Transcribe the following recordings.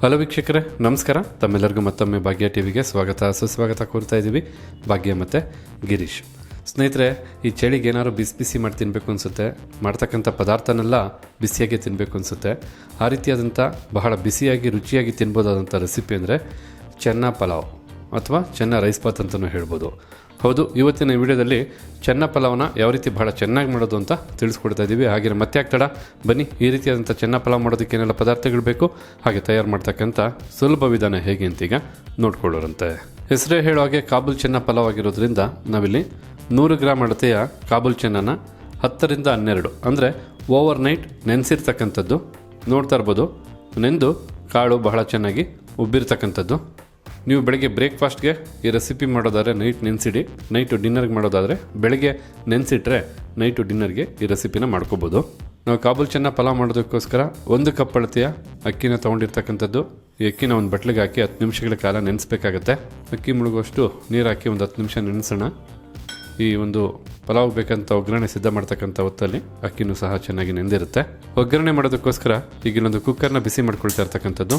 Hello ವೀಕ್ಷಕರೇ, ನಮಸ್ಕಾರ. ತಮ್ಮೆಲ್ಲರಿಗೂ ಮತ್ತೊಮ್ಮೆ ಭಾಗ್ಯ ಟಿವಿಗೆ ಸ್ವಾಗತ. ಸುಸ್ವಾಗತ ಕೋರ್ತಾ ಇದ್ದೀವಿ ಭಾಗ್ಯ ಮತ್ತು ಗಿರೀಶ್. ಸ್ನೇಹಿತರೆ, ಈ ಚಳಿಗೆ ಏನಾದ್ರು ಬಿಸಿ ಬಿಸಿ ಮಾಡಿ ತಿನ್ನಬೇಕು ಅನಿಸುತ್ತೆ? ಮಾಡ್ತಕ್ಕಂಥ ಪದಾರ್ಥನೆಲ್ಲ ಬಿಸಿಯಾಗಿ ತಿನ್ನಬೇಕು ಅನಿಸುತ್ತೆ. ಆ ರೀತಿಯಾದಂಥ ಬಹಳ ಬಿಸಿಯಾಗಿ, ರುಚಿಯಾಗಿ ತಿನ್ಬೋದಾದಂಥ ರೆಸಿಪಿ ಅಂದರೆ, ಚೆನ್ನ ಪಲಾವ್. ಅಥವಾ ಚೆನ್ನ ರೈಸ್ ಬಾತ್ ಅಂತಲೂ ಹೇಳ್ಬೋದು. ಹೌದು, ಇವತ್ತಿನ ವಿಡಿಯೋದಲ್ಲಿ ಚೆನ್ನ ಪಲಾವನ್ನ ಯಾವ ರೀತಿ ಬಹಳ ಚೆನ್ನಾಗಿ ಮಾಡೋದು ಅಂತ ತಿಳಿಸ್ಕೊಡ್ತಾ ಇದ್ದೀವಿ ಹಾಗೆ ಮತ್ತೆ ಆಗ್ತಡ ಬನ್ನಿ, ಈ ರೀತಿಯಾದಂಥ ಚೆನ್ನ ಪಲಾವ್ ಮಾಡೋದಕ್ಕೆ ಏನೆಲ್ಲ ಪದಾರ್ಥಗಳು ಬೇಕು, ಹಾಗೆ ತಯಾರು ಮಾಡ್ತಕ್ಕಂಥ ಸುಲಭ ವಿಧಾನ ಹೇಗೆ ಅಂತೀಗ ನೋಡ್ಕೊಳ್ಳೋರಂತೆ. ಹೆಸರೇ ಹೇಳೋ ಹಾಗೆ ಕಾಬೂಲ್ ಚೆನ್ನ ಪಲಾವ್ ಆಗಿರೋದ್ರಿಂದ ನಾವಿಲ್ಲಿ ನೂರು ಗ್ರಾಮ್ ಅಳತೆಯ ಕಾಬೂಲ್ ಚೆನ್ನನ ಹತ್ತರಿಂದ ಹನ್ನೆರಡು, ಅಂದರೆ ಓವರ್ ನೈಟ್ ನೆನೆಸಿರ್ತಕ್ಕಂಥದ್ದು ನೋಡ್ತಾ ಇರ್ಬೋದು. ನೆಂದು ಕಾಳು ಬಹಳ ಚೆನ್ನಾಗಿ ಉಬ್ಬಿರ್ತಕ್ಕಂಥದ್ದು. ನೀವು ಬೆಳಗ್ಗೆ ಬ್ರೇಕ್ಫಾಸ್ಟ್ಗೆ ಈ ರೆಸಿಪಿ ಮಾಡೋದಾದರೆ ನೈಟ್ ನೆನೆಸಿಡಿ. ನೈಟು ಡಿನ್ನರ್ಗೆ ಮಾಡೋದಾದರೆ ಬೆಳಗ್ಗೆ ನೆನೆಸಿಟ್ರೆ ನೈಟು ಡಿನ್ನರ್ಗೆ ಈ ರೆಸಿಪಿನ ಮಾಡ್ಕೋಬೋದು. ನಾವು ಕಾಬೂಲ್ ಚೆನ್ನ ಪಲಾವ್ ಮಾಡೋದಕ್ಕೋಸ್ಕರ ಒಂದು ಕಪ್ ಅಳತೆಯ ಅಕ್ಕಿನ ತೊಗೊಂಡಿರ್ತಕ್ಕಂಥದ್ದು. ಈ ಅಕ್ಕಿನ ಒಂದು ಬಟ್ಲಿಗೆ ಹಾಕಿ ಹತ್ತು ನಿಮಿಷಗಳ ಕಾಲ ನೆನೆಸ್ಬೇಕಾಗತ್ತೆ. ಅಕ್ಕಿ ಮುಳುಗುವಷ್ಟು ನೀರು ಹಾಕಿ ಒಂದು ಹತ್ತು ನಿಮಿಷ ನೆನೆಸೋಣ. ಈ ಒಂದು ಪಲಾವ್ ಬೇಕಂತ ಒಗ್ಗರಣೆ ಸಿದ್ಧ ಮಾಡ್ತಕ್ಕಂಥ ಹೊತ್ತಲ್ಲಿ ಅಕ್ಕಿನೂ ಸಹ ಚೆನ್ನಾಗಿ ನೆಂದಿರುತ್ತೆ. ಒಗ್ಗರಣೆ ಮಾಡೋದಕ್ಕೋಸ್ಕರ ಈಗ ಇಲ್ಲೊಂದು ಕುಕ್ಕರ್ನ ಬಿಸಿ ಮಾಡ್ಕೊಳ್ತಾ ಇರ್ತಕ್ಕಂಥದ್ದು.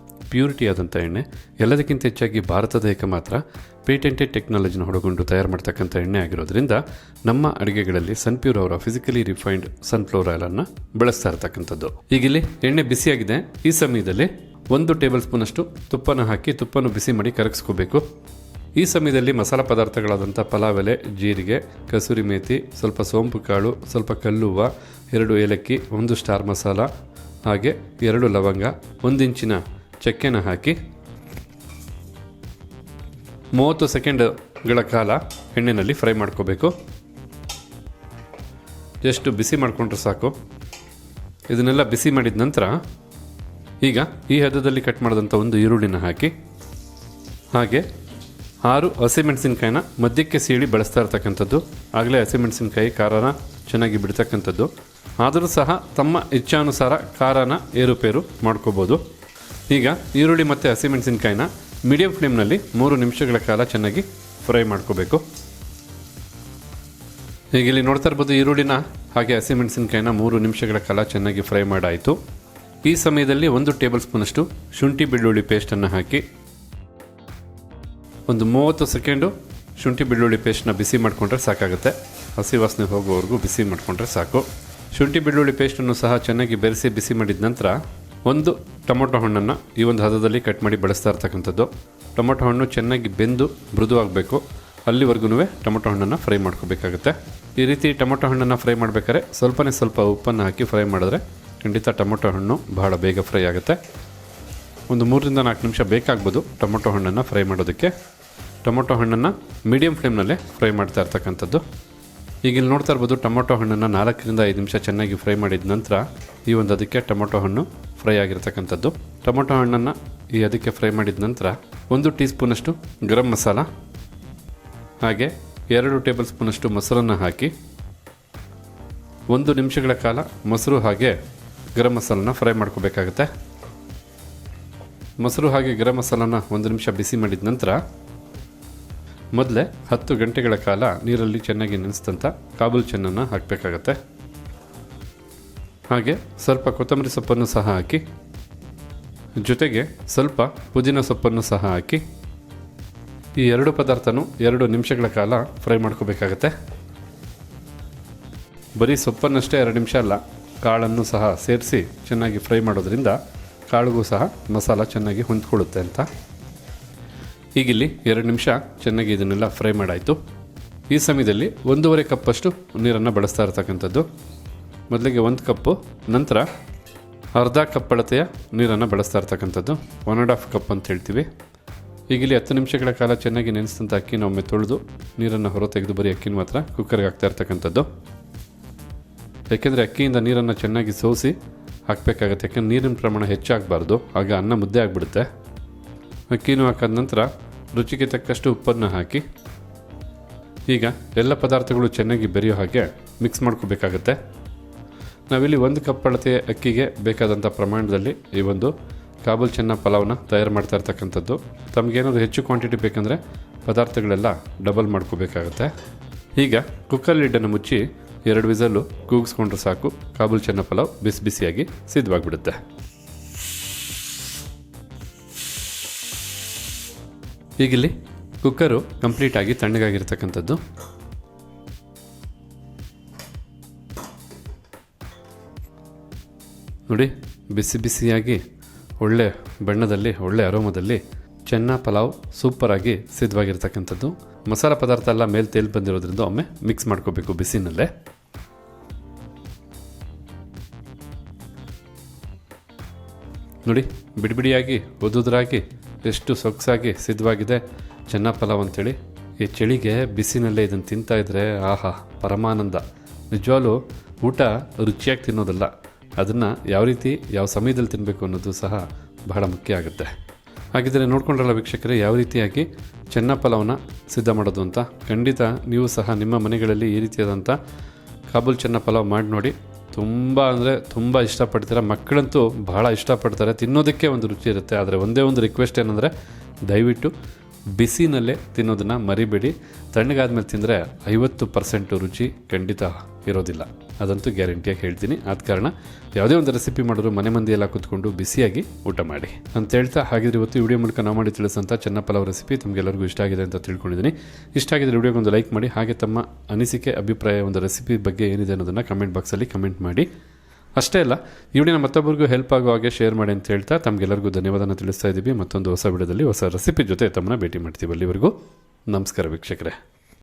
ಪ್ಯೂರಿಟಿ ಆದಂಥ ಎಣ್ಣೆ. ಎಲ್ಲದಕ್ಕಿಂತ ಹೆಚ್ಚಾಗಿ ಭಾರತದ ಏಕಮಾತ್ರ ಪೇಟೆಂಟೆಡ್ ಟೆಕ್ನಾಲಜಿನ ಹೊಡಗೊಂಡು ತಯಾರು ಮಾಡ್ತಕ್ಕಂಥ ಎಣ್ಣೆ ಆಗಿರೋದ್ರಿಂದ ನಮ್ಮ ಅಡುಗೆಗಳಲ್ಲಿ ಸನ್ಪ್ಯೂರ್ ಅವರ ಫಿಸಿಕಲಿ ರಿಫೈನ್ಡ್ ಸನ್ಫ್ಲವರ್ ಆಯಿಲನ್ನು ಬಳಸ್ತಾ ಇರ್ತಕ್ಕಂಥದ್ದು. ಈಗ ಇಲ್ಲಿ ಎಣ್ಣೆ ಬಿಸಿಯಾಗಿದೆ. ಈ ಸಮಯದಲ್ಲಿ ಒಂದು ಟೇಬಲ್ ಸ್ಪೂನಷ್ಟು ತುಪ್ಪನ ಹಾಕಿ ತುಪ್ಪನ ಬಿಸಿ ಮಾಡಿ ಕರಗಿಸ್ಕೋಬೇಕು. ಈ ಸಮಯದಲ್ಲಿ ಮಸಾಲ ಪದಾರ್ಥಗಳಾದಂಥ ಪಲಾವ್ ಎಲೆ, ಜೀರಿಗೆ, ಕಸೂರಿ ಮೇಥಿ ಸ್ವಲ್ಪ ಸೋಂಪು ಕಾಳು, ಸ್ವಲ್ಪ ಕಲ್ಲುವ, ಎರಡು ಏಲಕ್ಕಿ, ಒಂದು ಸ್ಟಾರ್ ಮಸಾಲ, ಹಾಗೆ ಎರಡು ಲವಂಗ ಒಂದಿಂಚಿನ ಚಕ್ಕೆನ ಹಾಕಿ ಮೂವತ್ತು ಸೆಕೆಂಡ್ಗಳ ಕಾಲ ಎಣ್ಣೆಯಲ್ಲಿ ಫ್ರೈ ಮಾಡ್ಕೋಬೇಕು. ಜಸ್ಟ್ ಬಿಸಿ ಮಾಡಿಕೊಂಡ್ರೆ ಸಾಕು. ಇದನ್ನೆಲ್ಲ ಬಿಸಿ ಮಾಡಿದ ನಂತರ ಈಗ ಈ ಹದದಲ್ಲಿ ಕಟ್ ಮಾಡಿದಂಥ ಒಂದು ಈರುಳ್ಳಿನ ಹಾಕಿ, ಹಾಗೆ ಆರು ಹಸಿಮೆಣಸಿನ್ಕಾಯಿನ ಮಧ್ಯಕ್ಕೆ ಸೀಳಿ ಬಳಸ್ತಾ ಇರ್ತಕ್ಕಂಥದ್ದು. ಆಗಲೇ ಹಸಿಮೆಣಸಿನ್ಕಾಯಿ ಖಾರನ ಚೆನ್ನಾಗಿ ಬಿಡ್ತಕ್ಕಂಥದ್ದು. ಆದರೂ ಸಹ ತಮ್ಮ ಇಚ್ಛಾನುಸಾರ ಖಾರನ ಏರುಪೇರು ಮಾಡ್ಕೋಬೋದು. ಈಗ ಈರುಳ್ಳಿ ಮತ್ತು ಹಸಿಮೆಣಸಿನ್ಕಾಯಿನ ಮೀಡಿಯಂ ಫ್ಲೇಮ್ನಲ್ಲಿ ಮೂರು ನಿಮಿಷಗಳ ಕಾಲ ಚೆನ್ನಾಗಿ ಫ್ರೈ ಮಾಡ್ಕೋಬೇಕು. ಈಗ ಇಲ್ಲಿ ನೋಡ್ತಾ ಇರ್ಬೋದು ಈರುಳ್ಳಿನ ಹಾಗೆ ಹಸಿಮೆಣಸಿನ್ಕಾಯಿನ ಮೂರು ನಿಮಿಷಗಳ ಕಾಲ ಚೆನ್ನಾಗಿ ಫ್ರೈ ಮಾಡಾಯಿತು. ಈ ಸಮಯದಲ್ಲಿ ಒಂದು ಟೇಬಲ್ ಸ್ಪೂನಷ್ಟು ಶುಂಠಿ ಬೆಳ್ಳುಳ್ಳಿ ಪೇಸ್ಟನ್ನು ಹಾಕಿ ಒಂದು ಮೂವತ್ತು ಸೆಕೆಂಡು ಶುಂಠಿ ಬೆಳ್ಳುಳ್ಳಿ ಪೇಸ್ಟನ್ನ ಬಿಸಿ ಮಾಡಿಕೊಂಡ್ರೆ ಸಾಕಾಗುತ್ತೆ. ಹಸಿ ವಾಸನೆ ಹೋಗೋವರೆಗೂ ಬಿಸಿ ಮಾಡಿಕೊಂಡ್ರೆ ಸಾಕು. ಶುಂಠಿ ಬೆಳ್ಳುಳ್ಳಿ ಪೇಸ್ಟನ್ನು ಸಹ ಚೆನ್ನಾಗಿ ಬೆರೆಸಿ ಬಿಸಿ ಮಾಡಿದ ನಂತರ ಒಂದು ಟೊಮೊಟೊ ಹಣ್ಣನ್ನು ಈ ಒಂದು ಹದದಲ್ಲಿ ಕಟ್ ಮಾಡಿ ಬಳಸ್ತಾ ಇರ್ತಕ್ಕಂಥದ್ದು. ಟೊಮೊಟೊ ಹಣ್ಣು ಚೆನ್ನಾಗಿ ಬೆಂದು ಮೃದುವಾಗಬೇಕು. ಅಲ್ಲಿವರೆಗೂ ಟೊಮೊಟೊ ಹಣ್ಣನ್ನು ಫ್ರೈ ಮಾಡ್ಕೋಬೇಕಾಗುತ್ತೆ. ಈ ರೀತಿ ಟೊಮೊಟೊ ಹಣ್ಣನ್ನು ಫ್ರೈ ಮಾಡಬೇಕಾದ್ರೆ ಸ್ವಲ್ಪನೇ ಸ್ವಲ್ಪ ಉಪ್ಪನ್ನು ಹಾಕಿ ಫ್ರೈ ಮಾಡಿದ್ರೆ ಖಂಡಿತ ಟೊಮೊಟೊ ಹಣ್ಣು ಬಹಳ ಬೇಗ ಫ್ರೈ ಆಗುತ್ತೆ. ಒಂದು ಮೂರರಿಂದ ನಾಲ್ಕು ನಿಮಿಷ ಬೇಕಾಗ್ಬೋದು ಟೊಮೊಟೊ ಹಣ್ಣನ್ನು ಫ್ರೈ ಮಾಡೋದಕ್ಕೆ. ಟೊಮೊಟೊ ಹಣ್ಣನ್ನು ಮೀಡಿಯಂ ಫ್ಲೇಮ್ನಲ್ಲೇ ಫ್ರೈ ಮಾಡ್ತಾ ಇರ್ತಕ್ಕಂಥದ್ದು. ಈಗ ಇಲ್ಲಿ ನೋಡ್ತಾ ಇರ್ಬೋದು ಟೊಮೊಟೊ ಹಣ್ಣನ್ನು ನಾಲ್ಕರಿಂದ ಐದು ನಿಮಿಷ ಚೆನ್ನಾಗಿ ಫ್ರೈ ಮಾಡಿದ ನಂತರ ಈ ಒಂದು ಅದಕ್ಕೆ ಟೊಮೊಟೊ ಹಣ್ಣು ಫ್ರೈ ಆಗಿರ್ತಕ್ಕಂಥದ್ದು. ಟೊಮೊಟೊ ಹಣ್ಣನ್ನು ಈ ಅದಕ್ಕೆ ಫ್ರೈ ಮಾಡಿದ ನಂತರ ಒಂದು ಟೀ ಸ್ಪೂನಷ್ಟು ಗರಂ ಮಸಾಲ, ಹಾಗೆ ಎರಡು ಟೇಬಲ್ ಸ್ಪೂನಷ್ಟು ಮೊಸರನ್ನು ಹಾಕಿ ಒಂದು ನಿಮಿಷಗಳ ಕಾಲ ಮೊಸರು ಹಾಗೆ ಗರಂ ಮಸಾಲನ ಫ್ರೈ ಮಾಡ್ಕೋಬೇಕಾಗತ್ತೆ. ಮೊಸರು ಹಾಗೆ ಗರಂ ಮಸಾಲನ ಒಂದು ನಿಮಿಷ ಬಿಸಿ ಮಾಡಿದ ನಂತರ ಮೊದಲೇ ಹತ್ತು ಗಂಟೆಗಳ ಕಾಲ ನೀರಲ್ಲಿ ಚೆನ್ನಾಗಿ ನೆನೆಸಿದಂಥ ಕಾಬೂಲ್ ಚೆನ್ನನ್ನು ಹಾಕಬೇಕಾಗತ್ತೆ. ಹಾಗೆ ಸ್ವಲ್ಪ ಕೊತ್ತಂಬರಿ ಸೊಪ್ಪನ್ನು ಸಹ ಹಾಕಿ, ಜೊತೆಗೆ ಸ್ವಲ್ಪ ಪುದೀನ ಸೊಪ್ಪನ್ನು ಸಹ ಹಾಕಿ, ಈ ಎರಡು ಪದಾರ್ಥನೂ ಎರಡು ನಿಮಿಷಗಳ ಕಾಲ ಫ್ರೈ ಮಾಡ್ಕೋಬೇಕಾಗತ್ತೆ. ಬರೀ ಸೊಪ್ಪನ್ನಷ್ಟೇ ಎರಡು ನಿಮಿಷ ಅಲ್ಲ, ಕಾಳನ್ನು ಸಹ ಸೇರಿಸಿ ಚೆನ್ನಾಗಿ ಫ್ರೈ ಮಾಡೋದ್ರಿಂದ ಕಾಳಿಗೂ ಸಹ ಮಸಾಲ ಚೆನ್ನಾಗಿ ಹೊಂದ್ಕೊಳ್ಳುತ್ತೆ ಅಂತ. ಈಗಿಲ್ಲಿ ಎರಡು ನಿಮಿಷ ಚೆನ್ನಾಗಿ ಇದನ್ನೆಲ್ಲ ಫ್ರೈ ಮಾಡಾಯಿತು. ಈ ಸಮಯದಲ್ಲಿ ಒಂದೂವರೆ ಕಪ್ಪಷ್ಟು ನೀರನ್ನು ಬಳಸ್ತಾ ಇರ್ತಕ್ಕಂಥದ್ದು. ಮೊದಲಿಗೆ ಒಂದು ಕಪ್ಪು, ನಂತರ ಅರ್ಧ ಕಪ್ ಅಳತೆಯ ನೀರನ್ನು ಬಳಸ್ತಾ ಇರ್ತಕ್ಕಂಥದ್ದು. ಒನ್ ಆ್ಯಂಡ್ ಹಾಫ್ ಕಪ್ ಅಂತ ಹೇಳ್ತೀವಿ. ಈಗಿಲ್ಲಿ ಹತ್ತು ನಿಮಿಷಗಳ ಕಾಲ ಚೆನ್ನಾಗಿ ನೆನೆಸಿದಂಥ ಅಕ್ಕಿನ ಒಮ್ಮೆ ತೊಳೆದು ನೀರನ್ನು ಹೊರ ತೆಗೆದು ಬರೀ ಅಕ್ಕಿನ ಮಾತ್ರ ಕುಕ್ಕರ್ಗೆ ಹಾಕ್ತಾ ಇರ್ತಕ್ಕಂಥದ್ದು. ಯಾಕೆಂದರೆ ಅಕ್ಕಿಯಿಂದ ನೀರನ್ನು ಚೆನ್ನಾಗಿ ಸೋಸಿ ಹಾಕಬೇಕಾಗತ್ತೆ. ಯಾಕೆಂದರೆ ನೀರಿನ ಪ್ರಮಾಣ ಹೆಚ್ಚಾಗಬಾರ್ದು. ಆಗ ಅನ್ನ ಮುದ್ದೆ ಆಗಿಬಿಡುತ್ತೆ. ಅಕ್ಕಿನೂ ಹಾಕಾದ ನಂತರ ರುಚಿಗೆ ತಕ್ಕಷ್ಟು ಉಪ್ಪನ್ನು ಹಾಕಿ, ಈಗ ಎಲ್ಲ ಪದಾರ್ಥಗಳು ಚೆನ್ನಾಗಿ ಬೆರೆಯೋ ಹಾಗೆ ಮಿಕ್ಸ್ ಮಾಡ್ಕೋಬೇಕಾಗತ್ತೆ. ನಾವಿಲ್ಲಿ ಒಂದು ಕಪ್ ಅಳತೆಯ ಅಕ್ಕಿಗೆ ಬೇಕಾದಂಥ ಪ್ರಮಾಣದಲ್ಲಿ ಈ ಒಂದು ಕಾಬೂಲ್ ಚೆನ್ನ ಪಲಾವ್ನ ತಯಾರು ಮಾಡ್ತಾ ಇರ್ತಕ್ಕಂಥದ್ದು. ತಮಗೇನಾದ್ರು ಹೆಚ್ಚು ಕ್ವಾಂಟಿಟಿ ಬೇಕಂದರೆ ಪದಾರ್ಥಗಳೆಲ್ಲ ಡಬಲ್ ಮಾಡ್ಕೋಬೇಕಾಗತ್ತೆ. ಈಗ ಕುಕ್ಕರ್ ಲಿಡ್ಡನ್ನು ಮುಚ್ಚಿ ಎರಡು ವಿಸಲ್ಲು ಕೂಗಿಸ್ಕೊಂಡ್ರೆ ಸಾಕು, ಕಾಬೂಲ್ ಚೆನ್ನ ಪಲಾವ್ ಬಿಸಿ ಬಿಸಿಯಾಗಿ ಸಿದ್ಧವಾಗಿಬಿಡುತ್ತೆ. ಈಗಿಲ್ಲಿ ಕುಕ್ಕರು ಕಂಪ್ಲೀಟಾಗಿ ತಣ್ಣಗಾಗಿರ್ತಕ್ಕಂಥದ್ದು. ನೋಡಿ, ಬಿಸಿ ಬಿಸಿಯಾಗಿ ಒಳ್ಳೆ ಬಣ್ಣದಲ್ಲಿ, ಒಳ್ಳೆ ಅರೋಮದಲ್ಲಿ ಚೆನ್ನ ಪಲಾವ್ ಸೂಪರಾಗಿ ಸಿದ್ಧವಾಗಿರ್ತಕ್ಕಂಥದ್ದು. ಮಸಾಲೆ ಪದಾರ್ಥ ಎಲ್ಲ ಮೇಲೆ ತೇಲ್ ಬಂದಿರೋದ್ರಿಂದ ಒಮ್ಮೆ ಮಿಕ್ಸ್ ಮಾಡ್ಕೋಬೇಕು ಬಿಸಿನಲ್ಲೇ. ನೋಡಿ ಬಿಡಿಬಿಡಿಯಾಗಿ ಉದುದ್ರಾಗಿ ಎಷ್ಟು ಸೊಗಸಾಗಿ ಸಿದ್ಧವಾಗಿದೆ. ಚೆನ್ನ ಪಲಾವ್ ಅಂತೇಳಿ. ಈ ಚಳಿಗೆ ಬಿಸಿನಲ್ಲೇ ಇದನ್ನು ತಿಂತಾ ಇದ್ರೆ ಆಹಾ, ಪರಮಾನಂದ. ನಿಜವಾಗ್ಲೂ ಊಟ ರುಚಿಯಾಗಿ ತಿನ್ನೋದಲ್ಲ. ಅದನ್ನು ಯಾವ ರೀತಿ, ಯಾವ ಸಮಯದಲ್ಲಿ ತಿನ್ನಬೇಕು ಅನ್ನೋದು ಸಹ ಬಹಳ ಮುಖ್ಯ ಆಗುತ್ತೆ. ಹಾಗಿದ್ರೆ ನೋಡ್ಕೊಂಡ್ರಲ್ಲ ವೀಕ್ಷಕರೇ, ಯಾವ ರೀತಿಯಾಗಿ ಚೆನ್ನ ಪಲಾವ್ನ ಸಿದ್ಧ ಮಾಡೋದು ಅಂತ. ಖಂಡಿತ ನೀವು ಸಹ ನಿಮ್ಮ ಮನೆಗಳಲ್ಲಿ ಈ ರೀತಿಯಾದಂಥ ಕಾಬೂಲ್ ಚೆನ್ನ ಪಲಾವ್ ಮಾಡಿ ನೋಡಿ. ತುಂಬ ಅಂದರೆ ತುಂಬ ಇಷ್ಟಪಡ್ತೀರ? ಮಕ್ಕಳಂತೂ ಬಹಳ ಇಷ್ಟಪಡ್ತಾರೆ. ತಿನ್ನೋದಕ್ಕೆ ಒಂದು ರುಚಿ ಇರುತ್ತೆ. ಆದರೆ ಒಂದೇ ಒಂದು ರಿಕ್ವೆಸ್ಟ್ ಏನಂದರೆ, ದಯವಿಟ್ಟು ಬಿಸಿನಲ್ಲೇ ತಿನ್ನೋದನ್ನು ಮರಿಬೇಡಿ. ತಣ್ಣಗಾದ್ಮೇಲೆ ತಿಂದರೆ ಐವತ್ತು ಪರ್ಸೆಂಟು ರುಚಿ ಖಂಡಿತ ಇರೋದಿಲ್ಲ. ಅದಂತೂ ಗ್ಯಾರಂಟಿಯಾಗಿ ಹೇಳ್ತೀನಿ. ಆದ ಕಾರಣ ಯಾವುದೇ ಒಂದು ರೆಸಿಪಿ ಮಾಡಿದ್ರು ಮನೆ ಮಂದಿ ಎಲ್ಲ ಕೂತ್ಕೊಂಡು ಬಿಸಿಯಾಗಿ ಊಟ ಮಾಡಿ. ಅಂತ ಹೇಳ್ತಾ ಹಾಗಿದ್ರೆ ಇವತ್ತು ವಿಡಿಯೋ ಮೂಲಕ ನಾವು ಮಾಡಿ ತಿಳಿಸಂಥ ಚೆನ್ನ ಪಲಾವ್ ರೆಸಿಪಿ ತಮಗೆಲ್ಲರಿಗೂ ಇಷ್ಟ ಆಗಿದೆ ಅಂತ ತಿಳ್ಕೊಂಡಿದ್ದೀನಿ. ಇಷ್ಟ ಆಗಿದ್ರೆ ವಿಡಿಯೋಗೊಂದು ಲೈಕ್ ಮಾಡಿ, ಹಾಗೆ ತಮ್ಮ ಅನಿಸಿಕೆ, ಅಭಿಪ್ರಾಯ, ಒಂದು ರೆಸಿಪಿ ಬಗ್ಗೆ ಏನಿದೆ ಅನ್ನೋದನ್ನು ಕಮೆಂಟ್ ಬಾಕ್ಸಲ್ಲಿ ಕಮೆಂಟ್ ಮಾಡಿ. ಅಷ್ಟೇ ಅಲ್ಲ, ಈ ವಿಡಿಯೋನ ಮತ್ತೊಬ್ಬರಿಗೂ ಹೆಲ್ಪ್ ಆಗೋ ಹಾಗೆ ಶೇರ್ ಮಾಡಿ ಅಂತ ಹೇಳ್ತಾ ತಮಗೆಲ್ಲರಿಗೂ ಧನ್ಯವಾದನ ತಿಳಿಸ್ತಾ ಇದ್ದೀವಿ ಮತ್ತೊಂದು ಹೊಸ ವಿಡಿಯೋದಲ್ಲಿ ಹೊಸ ರೆಸಿಪಿ ಜೊತೆ ತಮ್ಮನ್ನ ಭೇಟಿ ಮಾಡ್ತೀವಿ ಅಲ್ಲಿವರೆಗೂ. ನಮಸ್ಕಾರ ವೀಕ್ಷಕರೇ.